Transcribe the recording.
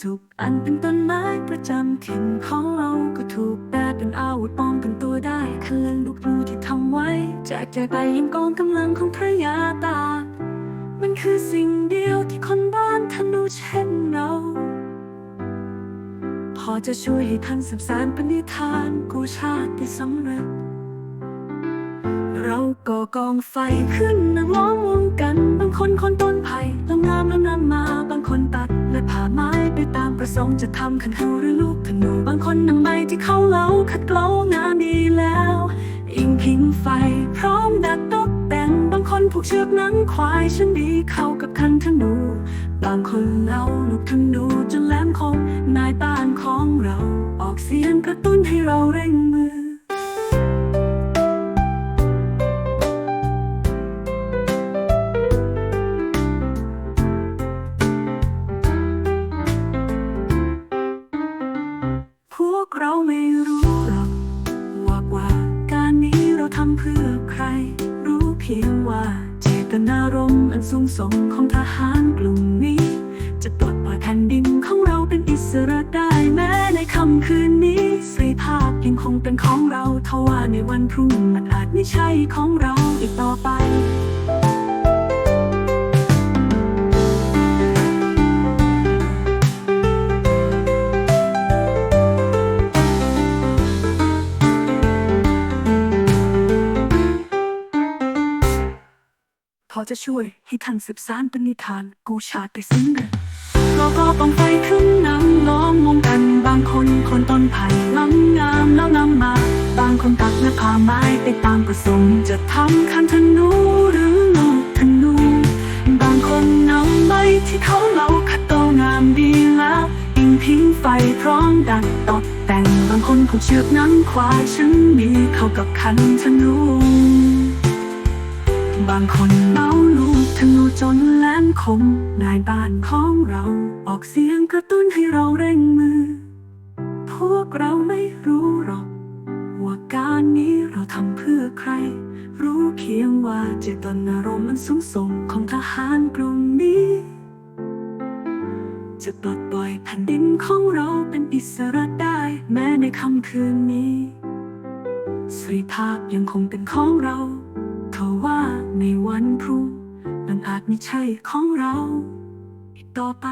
สุข อันเป็นต้นไม้ประจำถิ่นของเราก็ถูกแปลเป็นอาวุธป้องกันตัวได้เคลื่อนลูกรูที่ทำไว้แจกแจกไปยังกองกำลังของพระยาตา มันคือสิ่งเดียวที่คนบ้านธนูเช่นเรา พอจะช่วยให้ท่านสืบสานปณิธานกู้ชาติได้สำเร็จเราก่อกองไฟขึ้นนั่งล้อมวงกัน บางคนคนต้นไผ่แล้วงามแล้วนำมา ประสงค์จะทำขันหูหรือลูกธนูบางคนนำใบที่เขาเล้าขัดเกลางามดีแล้ว อิงพิงไฟ พร้อมดัดตกแต่งบางคนผูกเชือกนังควายฉันดีเข้ากับคันธนู บางคนเล่าลูกธนูจนแหลมคมนายต้านของเรา ออกเสียงกระตุ้นให้เราเร่งมือ เพื่อใคร รู้เพียงว่าเจตนารมณ์อันสูงส่งของทหารกลุ่มนี้ จะปลดปล่อยแผ่นดินของเราเป็นอิสระได้แม้ในค่ำคืนนี้สรีภาพยังคงเป็นของเราทว่าในวันพรุ่งมันอาจไม่ใช่ของเราอีกต่อไป พอจะช่วยให้ท่านสืบสานปณิธาน กูชาติไปสิ้นเดือนเราก็ต้องไฟขึ้นนำล้อมวงกันบางคนคนต้นไผ่ล้ำงามแล้วนำมา บางคนตักและผ่าไม้ไปตามประสงค์จะทำคันธนูหรือลูกธนู บางคนนำใบที่เขาเล่าขัดโตงามดีแล้วอิงพิงไฟพร้อมดัดตกแต่งบางคนผูกเชือกนั้นควายฉันมีเข้ากับคันธนู บางคนเมาลูกธนูจนแหลมคมนายบ้านของเรา ออกเสียงกระตุ้นให้เราเร่งมือ พวกเราไม่รู้หรอก ว่าการนี้เราทำเพื่อใคร รู้เพียงว่าเจตนารมณ์มันสูงส่งของทหารกลุ่มนี้ จะปลดปล่อยแผ่นดินของเราเป็นอิสระได้แม้ในค่ำคืนนี้สรีภาพยังคงเป็นของเราเทว่า ในวันพรุ่งมันอาจไม่ใช่ของเรา อีกต่อไป